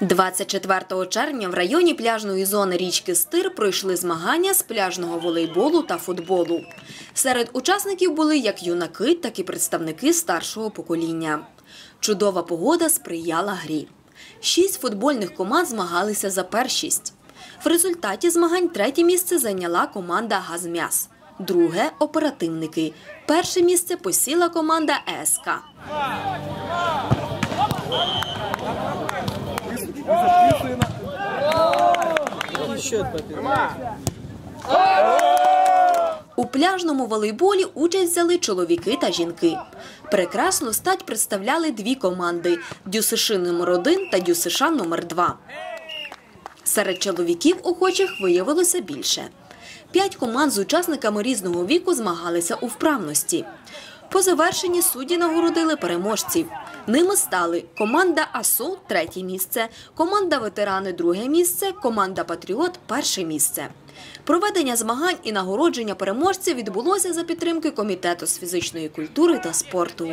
24 червня в районі пляжної зони річки Стир пройшли змагання з пляжного волейболу та футболу. Серед учасників були як юнаки, так і представники старшого покоління. Чудова погода сприяла грі. Шість футбольних команд змагалися за першість. В результаті змагань третє місце зайняла команда «Газм'яс», друге – оперативники. Перше місце посіла команда ЕСК. У пляжному волейболі участь взяли чоловіки та жінки. Прекрасну стать представляли дві команди – ДЮСШ номер 1 та ДЮСШ номер 2 Серед чоловіків охочих виявилося більше. П'ять команд з учасниками різного віку змагалися у вправності. По завершенні судді нагородили переможців. Ними стали команда АСУ – третє місце, команда ветерани – друге місце, команда Патріот – перше місце. Проведення змагань і нагородження переможців відбулося за підтримки Комітету з фізичної культури та спорту.